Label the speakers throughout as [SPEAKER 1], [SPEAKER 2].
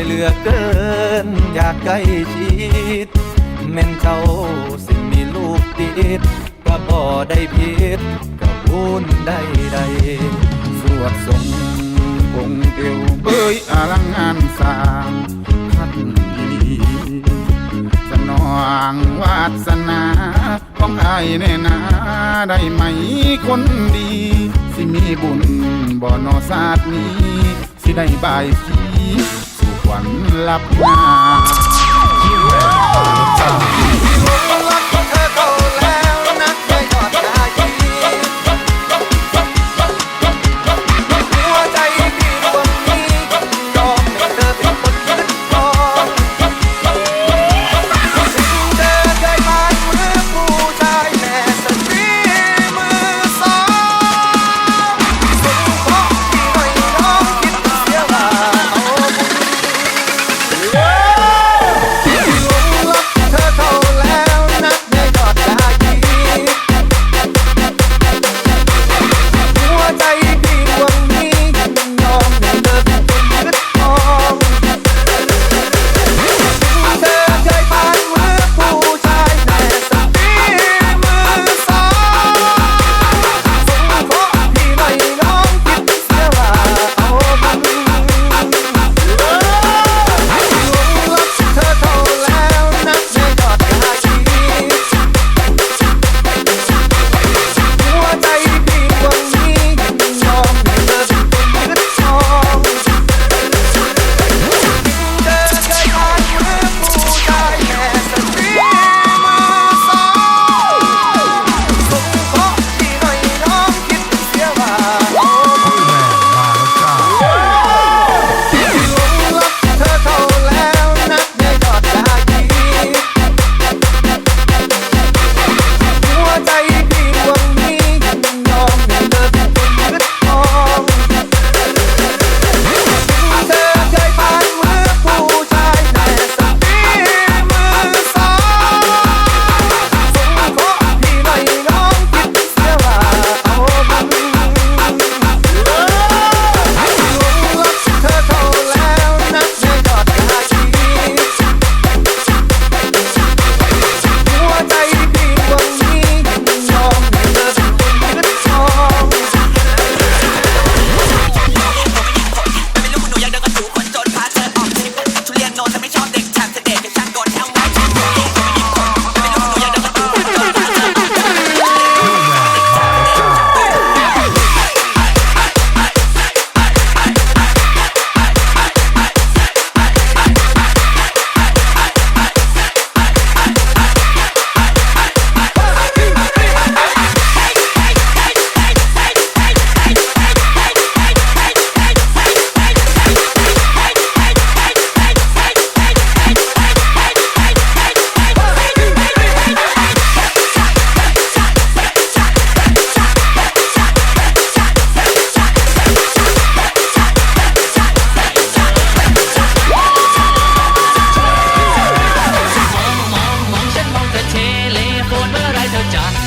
[SPEAKER 1] ยเหลือเกิน อยากใกล้ชิดแม่นเจ้าสิมีลูกติดก็บ่ได้พิดกับบุญใดใดสวดสงคงเดียว
[SPEAKER 2] เอ้ยอลังงานสามท่านดีสนองวาสนาของไอ้แน่นาได้ไหมคนดี สิมีบุญบ่นอสาสนี้ สิได้บายสี วัน
[SPEAKER 1] ลับหน้า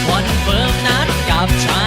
[SPEAKER 1] วันเฟิร์มนัดกับ
[SPEAKER 3] ฉัน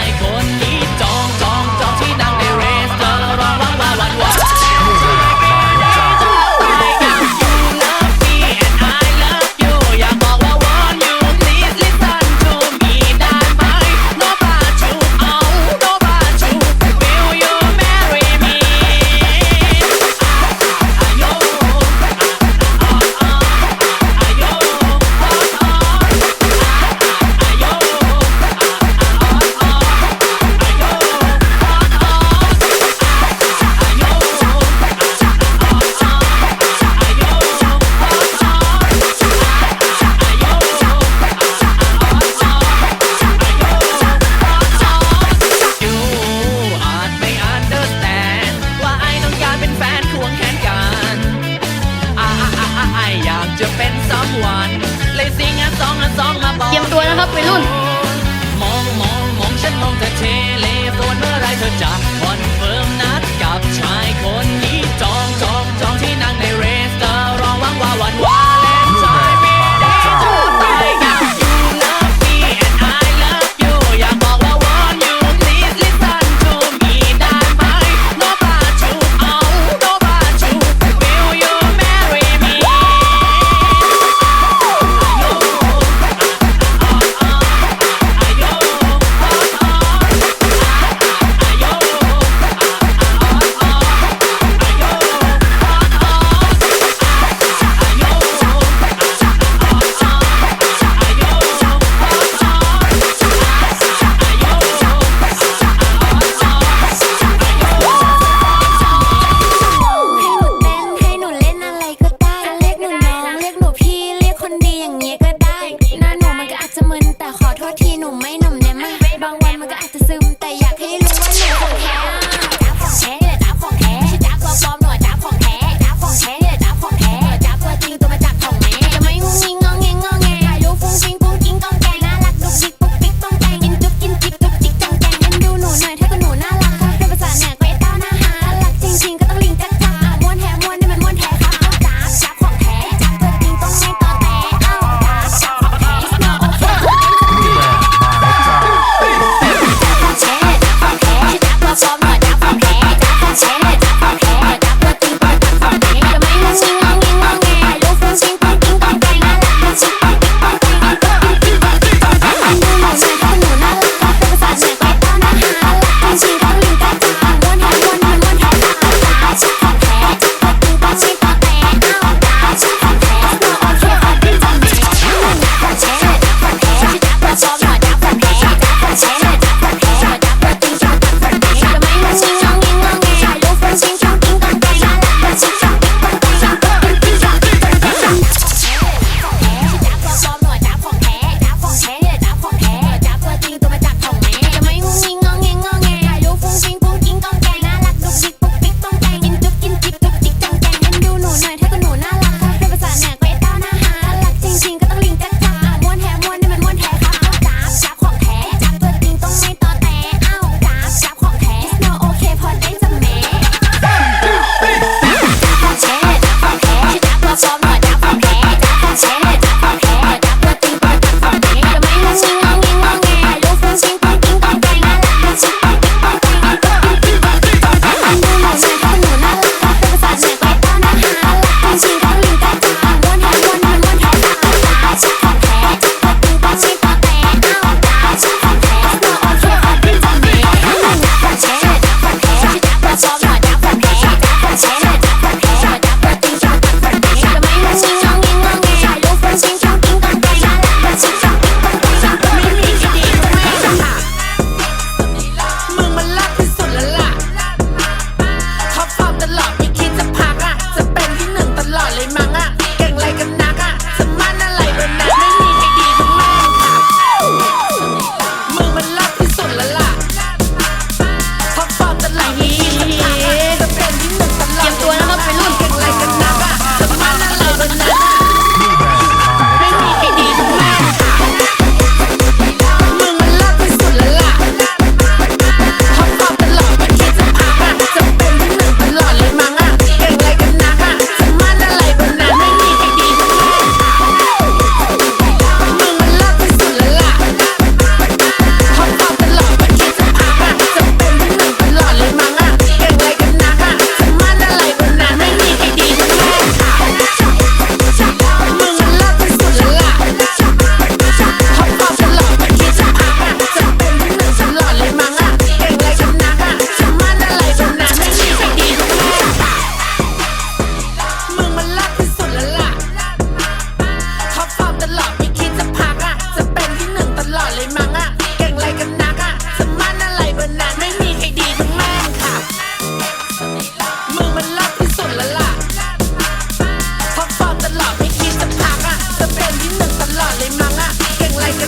[SPEAKER 3] ันเล
[SPEAKER 4] ยสิงอันสองอันสองมาบอก
[SPEAKER 5] เตรียมตัวนะครับไปรุ่น
[SPEAKER 4] มองมองมองฉันมองเธอเทเลโฟนเมื่อไรเธอจับคอนเฟิร์มนัดกับชายคน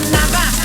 [SPEAKER 6] another